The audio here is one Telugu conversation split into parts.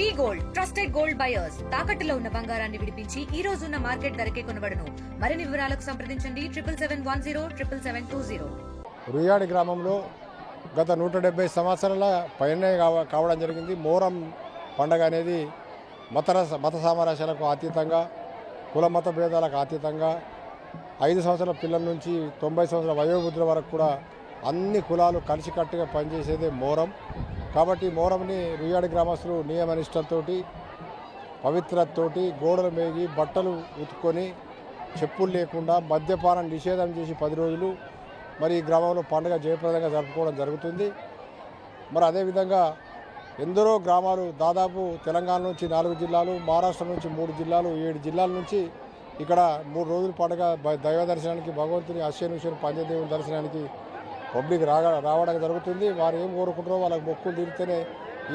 V gold trusted gold buyers. తాకట్టులో ఉన్న బంగారాన్ని విడిపించి ఈ రోజు ఉన్న మార్కెట్ ధరకే కొనబడను. మరిన్ని వివరాలకు సంప్రదించండి. Triple seven one zero triple seven two zero. రుయాడి గ్రామంలో గత నూట డెబ్బై సంవత్సరాల పైనే కావ- కావడం జరిగింది. మోరం పండగ అనేది మత మత సామరస్యాలకు అతీతంగా కుల మత భేదాలకు అతీతంగా ఐదు సంవత్సరాల పిల్లల నుంచి తొంభై సంవత్సరాల వయోవృద్ధుల వరకు కూడా అన్ని కులాలు కలిసికట్టుగా పనిచేసేదే మోరం. కాబట్టి మోరంని రుయాడి గ్రామస్తులు నియమనిష్టంతో పవిత్రతతోటి గోడలు మేగి బట్టలు ఉతుక్కొని చెప్పులు లేకుండా మద్యపానం నిషేధం చేసి పది రోజులు మరి ఈ గ్రామంలో పండుగ జయప్రదంగా జరుపుకోవడం జరుగుతుంది. మరి అదేవిధంగా ఎందరో గ్రామాలు దాదాపు తెలంగాణ నుంచి నాలుగు జిల్లాలు మహారాష్ట్ర నుంచి మూడు జిల్లాలు ఏడు జిల్లాల నుంచి ఇక్కడ మూడు రోజుల పండుగ దైవ దర్శనానికి భగవంతుని అశ్వనుషుని పంచదేవుని దర్శనానికి పబ్లిక్ రాగా రావడం జరుగుతుంది. వారు ఏం కోరుకుంటారో వాళ్ళకి మొక్కులు తీరితేనే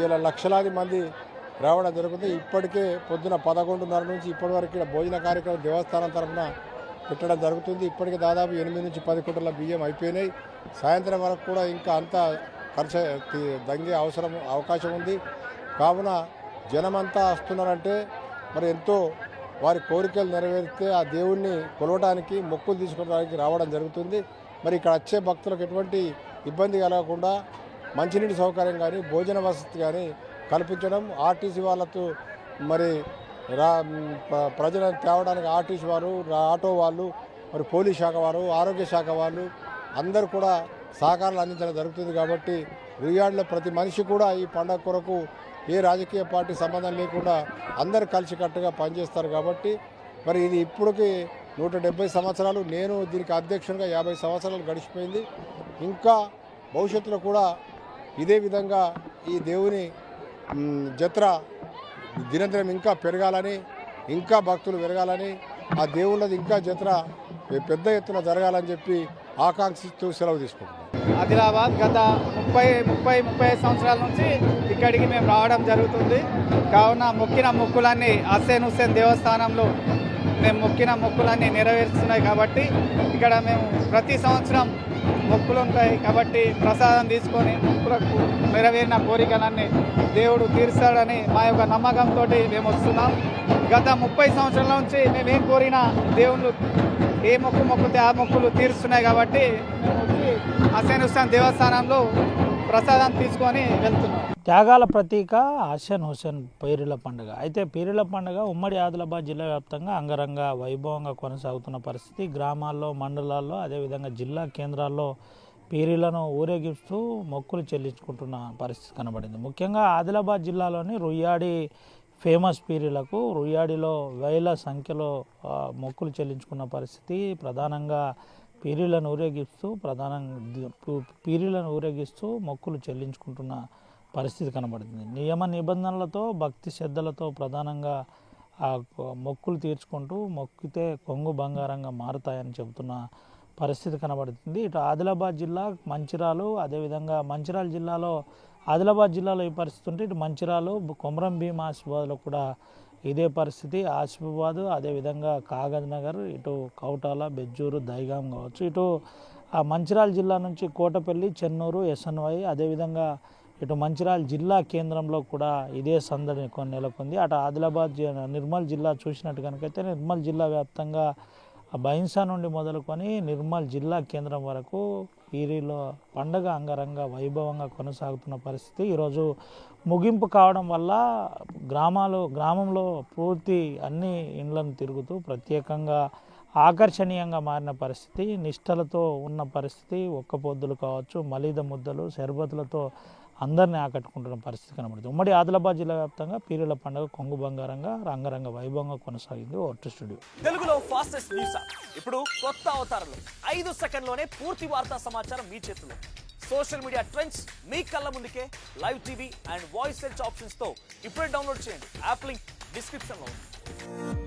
ఇలా లక్షలాది మంది రావడం జరుగుతుంది. ఇప్పటికే పొద్దున పదకొండున్నర నుంచి ఇప్పటి వరకు ఇక్కడ భోజన కార్యక్రమం దేవస్థానం తరఫున పెట్టడం జరుగుతుంది. ఇప్పటికే దాదాపు ఎనిమిది నుంచి పది కుంటల బియ్యం అయిపోయినాయి. సాయంత్రం వరకు కూడా ఇంకా అంత ఖర్చు దంగే అవసరం అవకాశం ఉంది. కావున జనమంతా వస్తున్నారంటే మరి ఎంతో వారి కోరికలు నెరవేరితే ఆ దేవుణ్ణి కొలవడానికి మొక్కులు తీసుకోవడానికి రావడం జరుగుతుంది. మరి ఇక్కడ వచ్చే భక్తులకు ఎటువంటి ఇబ్బంది కలగకుండా మంచినీటి సౌకర్యం కానీ భోజన వసతి కానీ కల్పించడం ఆర్టీసీ వాళ్ళతో మరి రా ప్రజలను తేవడానికి ఆర్టీసీ వారు ఆటో వాళ్ళు మరి పోలీస్ శాఖ వారు ఆరోగ్య శాఖ వాళ్ళు అందరూ కూడా సహకారాలు అందించడం జరుగుతుంది కాబట్టి రుయాడ్లో ప్రతి మనిషి కూడా ఈ పండగ కొరకు ఏ రాజకీయ పార్టీ సంబంధం లేకుండా అందరు కలిసికట్టుగా పనిచేస్తారు కాబట్టి మరి ఇది ఇప్పటికీ నూట డెబ్బై సంవత్సరాలు నేను దీనికి అధ్యక్షునిగా యాభై సంవత్సరాలు గడిచిపోయింది. ఇంకా భవిష్యత్తులో కూడా ఇదే విధంగా ఈ దేవుని జత్ర దినదినం ఇంకా పెరగాలని ఇంకా భక్తులు పెరగాలని ఆ దేవుళ్ళది ఇంకా జత్ర పెద్ద ఎత్తున జరగాలని చెప్పి ఆకాంక్షిస్తూ సెలవు తీసుకుంటున్నాం ఆదిలాబాద్ గత ముప్పై ముప్పై ముప్పై సంవత్సరాల నుంచి ఇక్కడికి మేము రావడం జరుగుతుంది. కావున మొక్కిన మొక్కులన్నీ హస్సేన్ హుస్సేన్ దేవస్థానంలో మేము మొక్కిన మొక్కులన్నీ నెరవేరుస్తున్నాయి కాబట్టి ఇక్కడ మేము ప్రతి సంవత్సరం మొక్కులు ఉంటాయి కాబట్టి ప్రసాదం తీసుకొని మొక్కులకు నెరవేరిన కోరికలన్నీ దేవుడు తీరుస్తాడని మా యొక్క నమ్మకంతో మేము వస్తున్నాం. గత ముప్పై సంవత్సరాల నుంచి మేము ఏం కోరినా దేవుళ్ళు ఏ మొక్కు మొక్కుతే ఆ మొక్కులు తీరుస్తున్నాయి కాబట్టి మేము వచ్చి దేవస్థానంలో. ప్రసాదం తీసుకొని వెళ్తున్నాం. త్యాగాల ప్రతీక హసన్ హుసేన్ పీరుల పండుగ. అయితే పీరుల పండుగ ఉమ్మడి ఆదిలాబాద్ జిల్లా వ్యాప్తంగా అంగరంగ వైభవంగా కొనసాగుతున్న పరిస్థితి. గ్రామాల్లో మండలాల్లో అదేవిధంగా జిల్లా కేంద్రాల్లో పీరీలను ఊరేగిస్తూ మొక్కులు చెల్లించుకుంటున్న పరిస్థితి కనబడింది. ముఖ్యంగా ఆదిలాబాద్ జిల్లాలోని రుయ్యాడి ఫేమస్ పీరీలకు రుయ్యాడిలో వేల సంఖ్యలో మొక్కులు చెల్లించుకున్న పరిస్థితి ప్రధానంగా పీరీలను ఊరేగిస్తూ ప్రధానంగా పీరీలను ఊరేగిస్తూ మొక్కులు చెల్లించుకుంటున్న పరిస్థితి కనబడుతుంది. నియమ నిబంధనలతో భక్తి శ్రద్ధలతో ప్రధానంగా ఆ మొక్కులు తీర్చుకుంటూ మొక్కితే కొంగు బంగారంగా మారుతాయని చెబుతున్న పరిస్థితి కనబడుతుంది. ఇటు ఆదిలాబాద్ జిల్లా మంచిరాలు అదేవిధంగా మంచిరాల జిల్లాలో ఆదిలాబాద్ జిల్లాలో ఈ పరిస్థితి ఉంటే ఇటు మంచిరాలు కొమరం భీం ఆసిఫాబాద్లో కూడా ఇదే పరిస్థితి ఆసిఫాబాదు అదేవిధంగా కాగజ్ నగర్ ఇటు కౌటాల బెజ్జూరు దైగాం కావచ్చు. ఇటు ఆ మంచిర్యాల జిల్లా నుంచి కోటపల్లి చెన్నూరు ఎస్ఎన్వై అదేవిధంగా ఇటు మంచిర్యాల జిల్లా కేంద్రంలో కూడా ఇదే సందడి కొన్ని నెలకొంది. అటు ఆదిలాబాద్ నిర్మల్ జిల్లా చూసినట్టు కనుకైతే నిర్మల్ జిల్లా వ్యాప్తంగా బైన్సా నుండి మొదలుకొని నిర్మల్ జిల్లా కేంద్రం వరకు పీరీలో పండగ అంగరంగ వైభవంగా కొనసాగుతున్న పరిస్థితి. ఈరోజు ముగింపు కావడం వల్ల గ్రామాలు గ్రామంలో పూర్తి అన్ని ఇండ్లను తిరుగుతూ ప్రత్యేకంగా ఆకర్షణీయంగా మారిన పరిస్థితి నిష్టలతో ఉన్న పరిస్థితి ఒక్క పొద్దులు కావచ్చు మలీద ముద్దలు షర్బతులతో అందరినీ ఆకట్టుకుంటున్న పరిస్థితి కనబడుతుంది. ఉమ్మడి ఆదిలాబాద్ జిల్లా వ్యాప్తంగా పీరుల పండుగ కొంగు బంగారంగా రంగరంగ వైభవంగా కొనసాగింది ఒట్టు స్టూడియో. తెలుగులో ఫాస్టెస్ట్ న్యూస్ ఇప్పుడు కొత్త అవతారంలో ఐదు సెకండ్లోనే పూర్తి వార్తా సమాచారం మీ చేతిలో. సోషల్ మీడియా ట్రెండ్స్ మీ కళ్ళ ముందుకే live TV and voice search ఆప్షన్స్తో ఇప్పుడే డౌన్లోడ్ చేయండి. యాప్ లింక్ డిస్క్రిప్షన్లో ఉంది.